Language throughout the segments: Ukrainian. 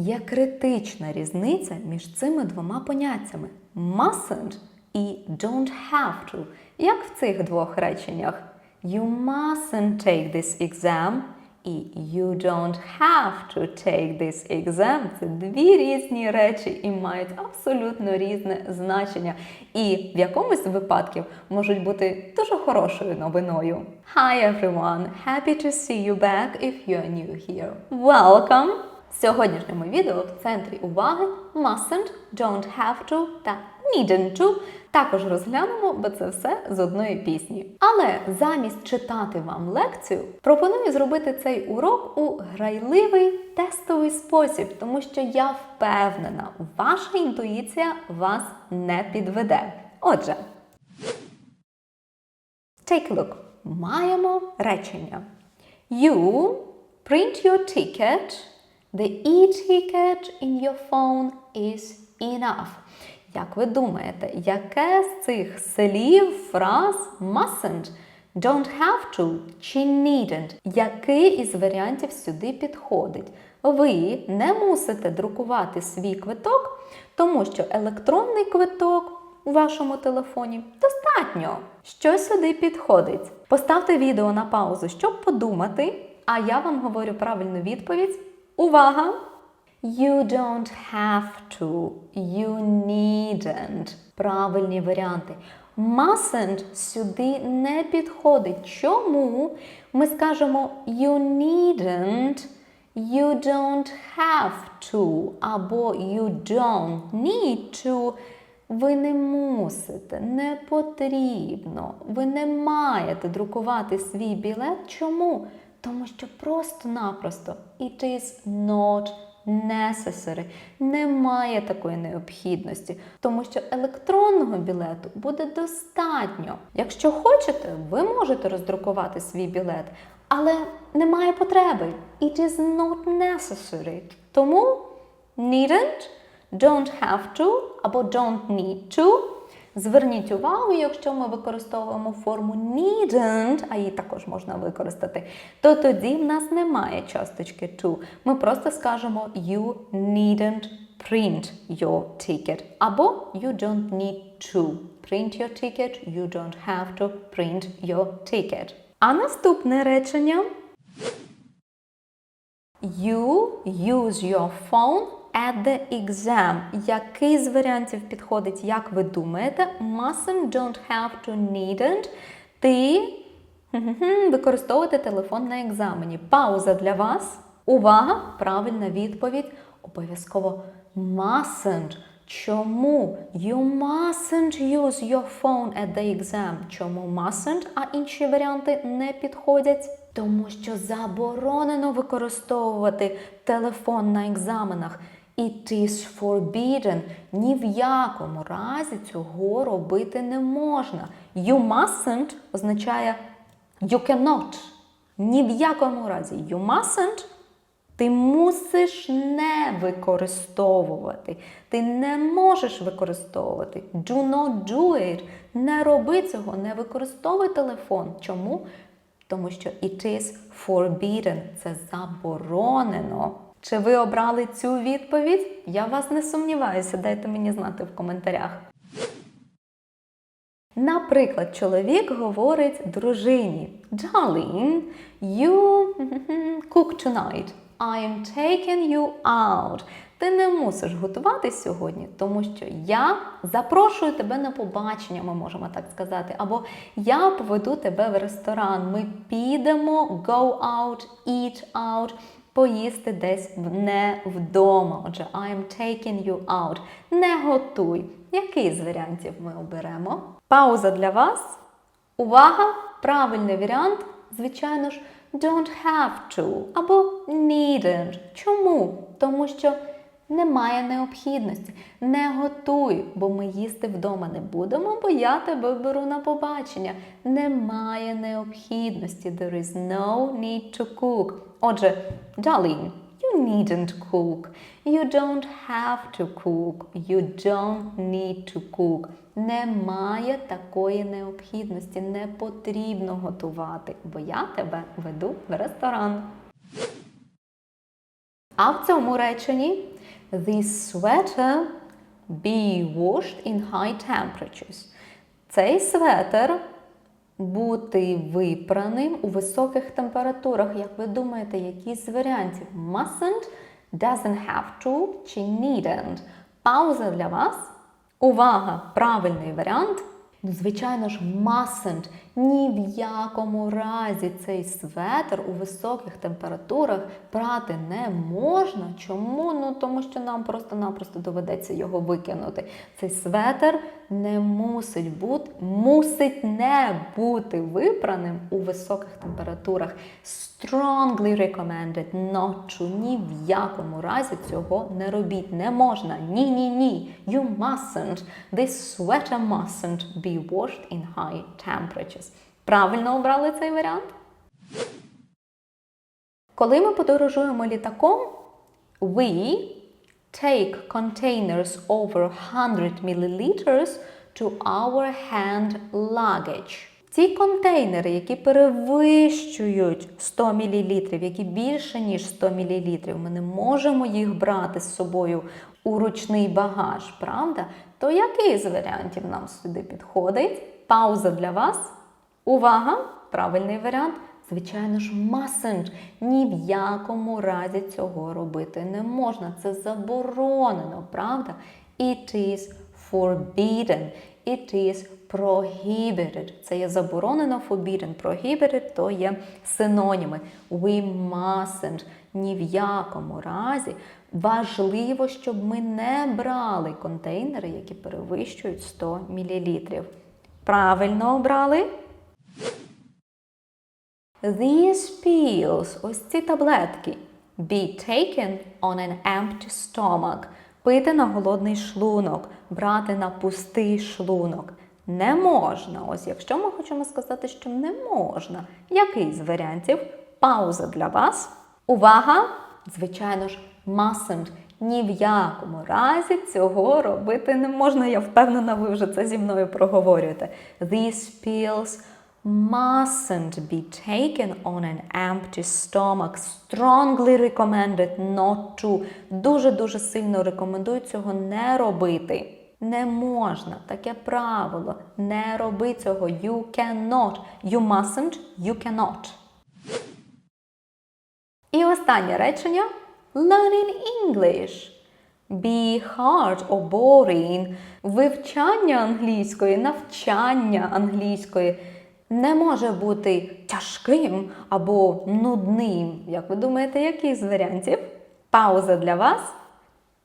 Є критична різниця між цими двома поняттями mustn't і don't have to. Як в цих двох реченнях? You mustn't take this exam і you don't have to take this exam. Це дві різні речі і мають абсолютно різне значення. І в якомусь випадку можуть бути дуже хорошою новиною. Hi everyone! Happy to see you back if you're new here. Welcome! В сьогоднішньому відео в центрі уваги mustn't, don't have to та needn't to. Також розглянемо, бо це все з одної пісні. Але замість читати вам лекцію, пропоную зробити цей урок у грайливий тестовий спосіб, тому що я впевнена, ваша інтуїція вас не підведе. Отже, take a look. Маємо речення. You print your ticket. The e-ticket in your phone is enough. Як ви думаєте, яке з цих слів, фраз mustn't, don't have to чи needn't? Який із варіантів сюди підходить? Ви не мусите друкувати свій квиток, тому що електронний квиток у вашому телефоні достатньо. Що сюди підходить? Поставте відео на паузу, щоб подумати, а я вам говорю правильну відповідь. Увага! You don't have to. You needn't. Правильні варіанти. Mustn't сюди не підходить. Чому? Ми скажемо you needn't, you don't have to, або you don't need to. Ви не мусите, не потрібно, ви не маєте друкувати свій білет. Чому? Тому що просто-напросто it is not necessary. Немає такої необхідності, тому що електронного білету буде достатньо. Якщо хочете, ви можете роздрукувати свій білет, але немає потреби. It is not necessary. Тому needn't, don't have to або don't need to. Зверніть увагу, якщо ми використовуємо форму needn't, а її також можна використати, то тоді в нас немає часточки to. Ми просто скажемо you needn't print your ticket. Або you don't need to print your ticket, you don't have to print your ticket. А наступне речення You use your phone at the exam. Який з варіантів підходить, як ви думаєте? Mustn't, don't have to, needn't. Ти використовувати телефон на екзамені. Пауза для вас. Увага! Правильна відповідь. Обов'язково mustn't. Чому? You mustn't use your phone at the exam. Чому mustn't, а інші варіанти не підходять? Тому що заборонено використовувати телефон на екзаменах. It is forbidden. Ні в якому разі цього робити не можна. You mustn't означає you cannot. Ні в якому разі. You mustn't ти мусиш не використовувати. Ти не можеш використовувати. Do not do it. Не роби цього, не використовуй телефон. Чому? Тому що it is forbidden. Це заборонено. Чи ви обрали цю відповідь? Я вас не сумніваюся, дайте мені знати в коментарях. Наприклад, чоловік говорить дружині: Darling, you cook tonight. I am taking you out. Ти не мусиш готувати сьогодні, тому що я запрошую тебе на побачення, ми можемо так сказати. Або я поведу тебе в ресторан. Ми підемо go out, eat out, поїсти десь не вдома. Отже, I am taking you out. Не готуй. Який з варіантів ми оберемо? Пауза для вас. Увага! Правильний варіант, звичайно ж, don't have to або needn't. Чому? Тому що немає необхідності. Не готуй, бо ми їсти вдома не будемо, бо я тебе беру на побачення. Немає необхідності. There is no need to cook. Отже, darling, you needn't cook. You don't have to cook. You don't need to cook. Немає такої необхідності, не потрібно готувати, бо я тебе веду в ресторан. А в цьому реченні This sweater be washed in high temperatures. Цей светер бути випраним у високих температурах. Як ви думаєте, який з варіантів? Mustn't, doesn't have to чи needn't? Пауза для вас. Увага! Правильний варіант. Ну, звичайно ж, mustn't. Ні в якому разі цей светр у високих температурах прати не можна. Чому? Ну тому що нам просто-напросто доведеться його викинути. Цей светр не мусить бути, мусить не бути випраним у високих температурах. Strongly recommended to. Ні в якому разі цього не робіть. Не можна. Ні, ні, ні. You mustn't. This sweater mustn't be washed in high temperatures. Правильно обрали цей варіант? Коли ми подорожуємо літаком, we take containers over 100 milliliters to our hand luggage. Ці контейнери, які перевищують 100 мл, які більше, ніж 100 мл, ми не можемо їх брати з собою у ручний багаж, правда? То який з варіантів нам сюди підходить? Пауза для вас. Увага! Правильний варіант. Звичайно ж, mustn't. Ні в якому разі цього робити не можна. Це заборонено, правда? It is forbidden. It is prohibited. Це є заборонено, forbidden, prohibited то є синоніми. We mustn't. Ні в якому разі. Важливо, щоб ми не брали контейнери, які перевищують 100 мл. Правильно обрали? These pills, ось ці таблетки, be taken on an empty stomach. Пити на голодний шлунок, брати на пустий шлунок. Не можна. Ось якщо ми хочемо сказати, що не можна. Який з варіантів? Пауза для вас. Увага! Звичайно ж, mustn't. Ні в якому разі цього робити не можна. Я впевнена, ви вже це зі мною проговорюєте. These pills mustn't be taken on an empty stomach. Strongly recommended not to. Дуже-дуже сильно рекомендую цього не робити. Не можна, таке правило. Не роби цього. You cannot. You mustn't, you cannot. І останнє речення learning English. Be hard or boring. Вивчання англійської, навчання англійської не може бути тяжким або нудним. Як ви думаєте, який з варіантів? Пауза для вас.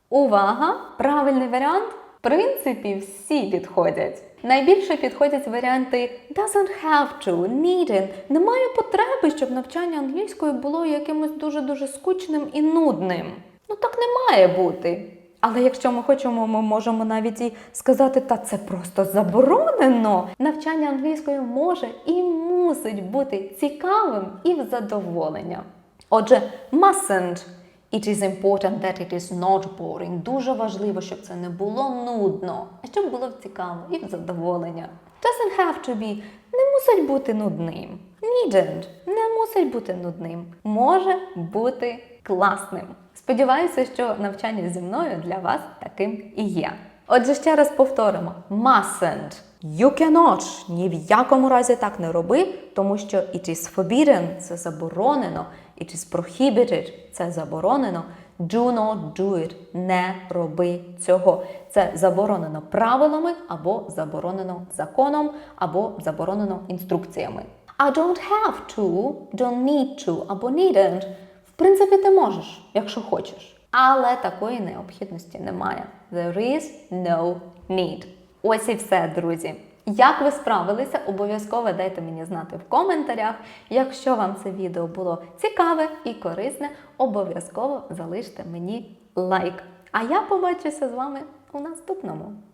Увага! Правильний варіант. В принципі, всі підходять. Найбільше підходять варіанти doesn't have to, needn't. Немає потреби, щоб навчання англійської було якимось дуже-дуже скучним і нудним. Ну так не має бути. Але якщо ми хочемо, ми можемо навіть і сказати, та це просто заборонено. Навчання англійської може і мусить бути цікавим і в задоволення. Отже, mustn't. It is important that it is not boring. Дуже важливо, щоб це не було нудно, а щоб було цікаво і в задоволення. Doesn't have to be. Не мусить бути нудним. Needn't. Не мусить бути нудним. Може бути класним. Сподіваюся, що навчання зі мною для вас таким і є. Отже, ще раз повторимо: mustn't. You cannot. Ні в якому разі так не роби, тому що it is forbidden – це заборонено. It is prohibited – це заборонено. Do not do it. Не роби цього. Це заборонено правилами або заборонено законом, або заборонено інструкціями. I don't have to, don't need to або needn't. В принципі, ти можеш, якщо хочеш. Але такої необхідності немає. There is no need. Ось і все, друзі. Як ви справилися, обов'язково дайте мені знати в коментарях. Якщо вам це відео було цікаве і корисне, обов'язково залиште мені лайк. А я побачуся з вами у наступному.